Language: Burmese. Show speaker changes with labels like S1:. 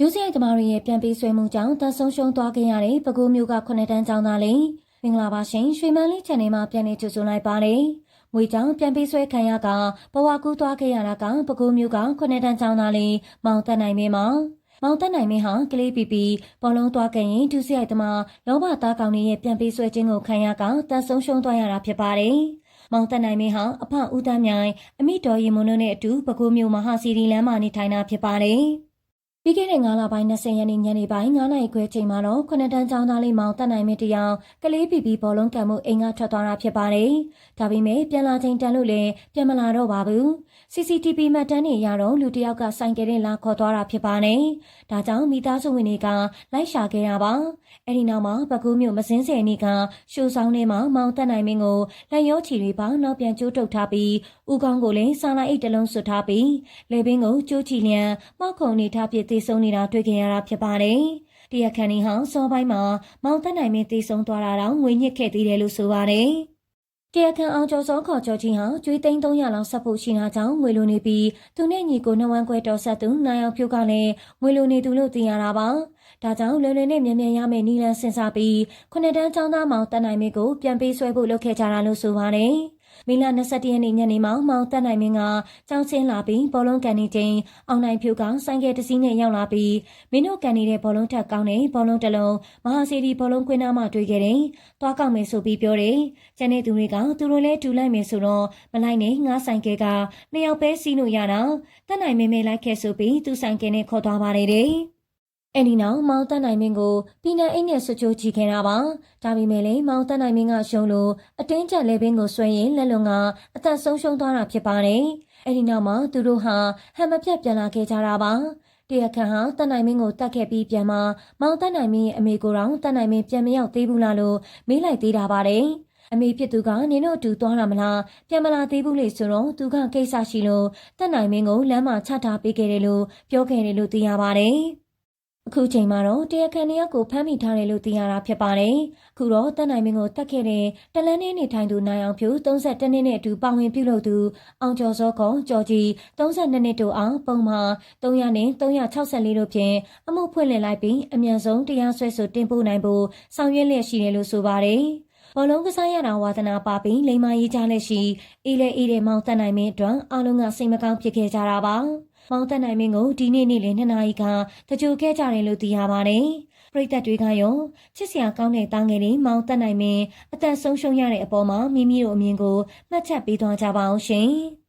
S1: ဒုစရိုက်သမားတွေရဲ့ပြန်ပေးဆွဲမှုကြောင့်တပ်ဆုံးရှုံးသွားခဲ့ရတဲ့ပဲခူးမြို့ကခုနှစ်တန်းကျောင်းသားလေးမင်္ဂလာပါရှင်ရွှေမန်းလေး channel မှာပြန်လည်ကြိုဆိုလိုက်ပါတယ်။ငွေကြောင့်ပြန်ပေးဆွဲခံရကဘဝကူးသွားခဲ့ရတာကပဲခူးမြို့ကခုနှစ်တန်းကျောင်းသားလေးမောင်တက်နိုင်မင်းမှာမောင်တက်နိုင်မင်းဟာကလေးပီပီဘောလုံးသွားခဲ့ရင်ဒုစရိုက်သမားလောဘသားကောင်တွေရဲ့ပြန်ပေးဆွဲခြင်းကိုခံရကတပ်ဆုံးရှုံးသွားရတာဖြစ်ပါတယ်။မောင်တက်နိုင်မင်းဟာအဖဦးတန်းမြိုင်အမိတော်ရီမွန်းတို့နဲ့အတူပဲခူးမြို့မဟာစီရီလမ်းမှာနေထိုင်တာဖြစ်ပါတယ်။ ပြီးခဲ့တဲ့9လပိုင်း20ရက်နေ့ညနေပိုင်း9နာရီခွဲချိန်မှာတော့ခုနှစ်တန်းကျောင်းသားလေးမောင်တက်နိုင်မင်းတယောက်ကလေးပီပီဘောလုံးကံမှုအိမ်ကထွက်သွားတာဖြစ်ပါတယ်။ဒါပေမဲ့ပြန်လာချိန်တန်လို့လည်းပြန်မလာတော့ပါဘူး။ CCTV မှတ်တမ်းတွေရတော့လူတစ်ယောက်ကဆိုင်ကယ်နဲ့လာခေါ်သွားတာဖြစ်ပါတယ်။ဒါကြောင့်မိသားစုဝင်တွေကလိုက်ရှာခဲ့တာပါ။အဲဒီနောက်မှာပကူးမြို့မစင်းစဲနေကရှိုးဆောင်ထဲမှာမောင်တက်နိုင်မင်းကိုလက်ရောချီတွေပေါင်းနောက်ပြန်ကျိုးတုပ်ထားပြီးဦးခေါင်းကိုလည်းစာလိုက်အိတ်တစ်လုံးဆွတ်ထားပြီးလေဘင်းကိုကျိုးချီလျံမောက်ခုံနေထားပြီးတည်ဆုံးနေတာတွေ့ခဲ့ရတာဖြစ်ပါတယ်။တရားခံဒီဟောင်းစောပိုင်းမှာမောင်တက်နိုင်မင်းတည်ဆုံးသွားတာတော့ငွေညစ်ခဲ့သေးတယ်လို့ဆိုပါတယ်။တရားခံအောင်ကျော်စောခေါ်ကျော်ချင်းဟာကျွေးသိန်း300လောက်ဆက်ဖို့ရှိတာကြောင့်ငွေလိုနေပြီးသူနဲ့ညီကိုနှဝမ်းခွဲတော်ဆက်သူနိုင်အောင်ဖြိုးကလည်းငွေလိုနေသူလို့သိရတာပါ။ဒါကြောင့်လွယ်လွယ်နဲ့မြန်မြန်ရမယ့်နီလန်းစဉ်းစားပြီးခုနှစ်တန်းចောင်းသားမောင်တက်နိုင်မင်းကိုပြန်ပေးဆွဲဖို့လုပ်ခဲ့ကြတာလို့ဆိုပါတယ်။ မင်းလာ21ရက်နေ့ညနေမှာမောင်တက်နိုင်မင်းကကြောင်းချင်းလာပြီးဘောလုံးကန်နေချိန်အောင်နိုင်ဖြိုးကဆိုင်ကယ်တစ်စီးနဲ့ရောက်လာပြီးမင်းတို့ကန်နေတဲ့ဘောလုံးထက်ကောင်းတဲ့ဘောလုံးတစ်လုံးမဟာစီဒီဘောလုံးကွင်းသားမှတွေ့ခဲ့တယ်။သွားကောက်မယ်ဆိုပြီးပြောတယ်။ကျန်တဲ့သူတွေကသူတို့လည်းတူလိုက်မယ်ဆိုတော့မလိုက်နဲ့ငါဆိုင်ကယ်ကနှစ်ယောက်ပဲစီးလို့ရတာတက်နိုင်မင်းမဲလိုက်ခဲ့ဆိုပြီးသူဆိုင်ကယ်နဲ့ခေါ်သွားပါတယ်တဲ့။ အဲ့ဒီနောက်မောင်တက်နိုင်မင်းကိုပြည်နယ်အိတ်နဲ့ဆွချိုးချီခဲ့တာပါဒါပေမဲ့လည်းမောင်တက်နိုင်မင်းကရှုံးလို့အတင်းကျပ်လေဘင်းကိုဆွဲရင်လက်လုံကအသက်ဆုံးရှုံးသွားတာဖြစ်ပါတယ်အဲ့ဒီနောက်မှာသူတို့ဟာဟန်မပြတ်ပြန်လာခဲ့ကြတာပါတရားခံဟာတက်နိုင်မင်းကိုတတ်ခဲ့ပြီးပြန်มาမောင်တက်နိုင်မင်းရဲ့အမေကိုတော့တက်နိုင်မင်းပြန်မရောက်သေးဘူးလားလို့မေးလိုက်သေးတာပါတယ်အမေဖြစ်သူကနင်တို့အတူသွားတာမလားပြန်မလာသေးဘူးလေဆိုတော့သူကကိစ္စရှိလို့တက်နိုင်မင်းကိုလမ်းမှာချထားပေးခဲ့တယ်လို့ပြောခဲ့တယ်လို့သိရပါတယ် အခုချိန်မှာတော့တရားခံတွေကကိုဖမ်းမိထားတယ်လို့သိရတာဖြစ်ပါတယ်။အခုတော့တက်နိုင်မင်းကိုတတ်ခဲ့တဲ့တလန်းနေနေထိုင်သူနိုင်အောင်ဖြူ32နှစ်နဲ့အတူပါဝင်ပြုလုပ်သူအောင်ကျော်စောကောကျော်ကြီး32နှစ်တို့အောင်ပုံမှာ300နဲ့364တို့ဖြင့်အမှုဖွင့်လှစ်လိုက်ပြီးအမြန်ဆုံးတရားစွဲဆိုတင်ပို့နိုင်ဖို့ဆောင်ရွက်လျက်ရှိတယ်လို့ဆိုပါတယ်။ဘောလုံးကစားရတာဝါသနာပါပြီးလိမ္မာရေးကြလက်ရှိအေးလေအေးတဲ့မောင်တက်နိုင်မင်းအတွက်အားလုံးကစိတ်မကောင်းဖြစ်ခဲ့ကြတာပါ။ မောင်တက်နိုင်မင်းကိုဒီနေ့နေ့လယ်2နာရီခန့်တကြိုခဲ့ကြတယ်လို့သိရပါတယ်။ပရိသတ်တွေကရောချစ်စရာကောင်းတဲ့တားငယ်လေးမောင်တက်နိုင်မင်းအသက်ဆုံးရှုံးရတဲ့အပေါ်မှာမိမိတို့အမြင်ကိုမှတ်ချက်ပေးသွားကြပါအောင်ရှင်။